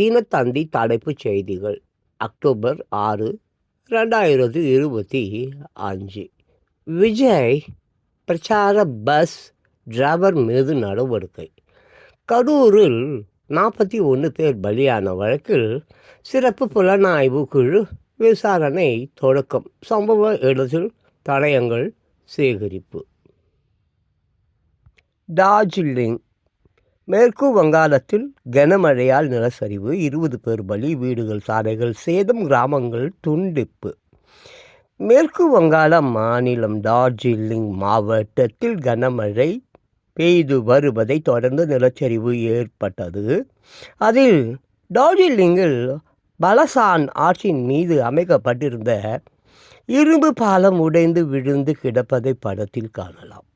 தினத்தந்தி தலைப்புச் செய்திகள் அக்டோபர் ஆறு ரெண்டாயிரத்தி இருபத்தி அஞ்சு. விஜய் பிரச்சார பஸ் டிரைவர் மீது நடவடிக்கை. கரூரில் நாற்பத்தி ஒன்று பேர் பலியான வழக்கில் சிறப்பு புலனாய்வு குழு விசாரணை தொடக்கம். சம்பவ இடத்தில் தடயங்கள் சேகரிப்பு. டார்ஜிலிங் மேற்கு வங்காளத்தில் கனமழையால் நிலச்சரிவு இருபது பேர் பலி வீடுகள் சாலைகள் சேதம் கிராமங்கள் துண்டிப்பு. மேற்கு வங்காளம் மாநிலம் டார்ஜிலிங் மாவட்டத்தில் கனமழை பெய்து வருவதை தொடர்ந்து நிலச்சரிவு ஏற்பட்டது. அதில் டார்ஜிலிங்கில் பலசான் ஆற்றின் மீது அமைக்கப்பட்டிருந்த இரும்பு பாலம் உடைந்து விழுந்து கிடப்பதை படத்தில் காணலாம்.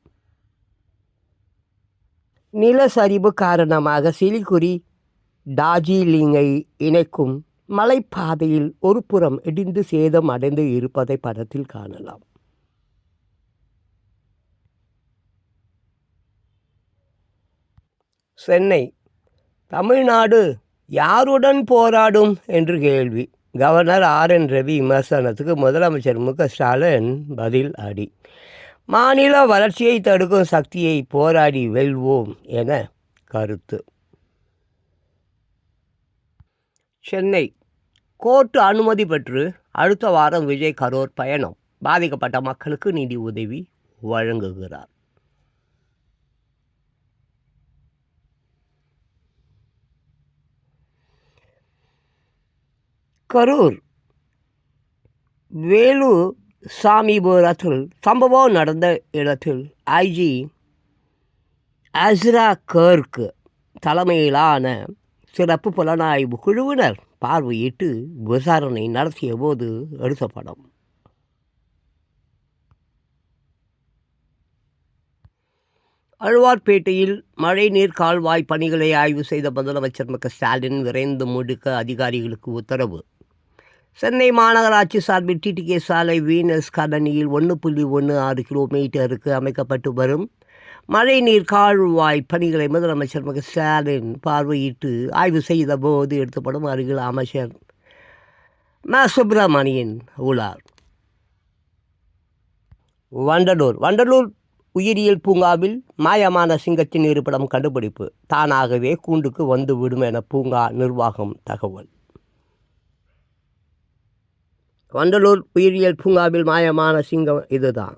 நிலச்சரிவு காரணமாக சிலிகுரி டார்ஜிலிங்கை இணைக்கும் மலைப்பாதையில் ஒரு புறம் இடிந்து சேதம் அடைந்து இருப்பதை படத்தில் காணலாம். சென்னை தமிழ்நாடு யாருடன் போராடும் என்று கேள்வி. Governor R. என். ரவி விமர்சனத்துக்கு முதலமைச்சர் மு. க. ஸ்டாலின் பதில் அடி. மாநில வளர்ச்சியை தடுக்கும் சக்தியை போராடி வெல்வோம் என கருத்து. சென்னை. கோர்ட்டு அனுமதி பெற்று அடுத்த வாரம் விஜய் கரூர் பயணம். பாதிக்கப்பட்ட மக்களுக்கு நிதி உதவி வழங்குகிறார். கரூர். வேலூர் சாமிபுரத்தில் சம்பவம் நடந்த இடத்தில் ஐஜி அஸ்ரா கர்க் தலைமையிலான சிறப்பு புலனாய்வு குழுவினர் பார்வையிட்டு விசாரணை நடத்திய போது எடுத்த படம் அழ்வார்பேட்டையில் மழைநீர் கால்வாய் பணிகளை ஆய்வு செய்த முதலமைச்சர் மு ஸ்டாலின் விரைந்து முடிக்க அதிகாரிகளுக்கு உத்தரவு. சென்னை மாநகராட்சி சார்பில் டிடிகே சாலை வீனஸ் காலனியில் ஒன்று புள்ளி ஒன்று ஆறு கிலோமீட்டருக்கு அமைக்கப்பட்டு வரும் மழைநீர் கால்வாய் பணிகளை முதலமைச்சர் மிக ஸ்டாலின் பார்வையிட்டு ஆய்வு செய்த போது எடுத்தப்படும் அருகில் அமைச்சர் ம. சுப்பிரமணியன் உள்ளார். வண்டலூர். வண்டலூர் உயிரியல் பூங்காவில் மாயமான சிங்கத்தின் இருப்பிடம் கண்டுபிடிப்பு தானாகவே கூண்டுக்கு வந்துவிடும் என பூங்கா நிர்வாகம் தகவல். வண்டலூர் உயிரியல் பூங்காவில் மாயமான சிங்கம் இதுதான்.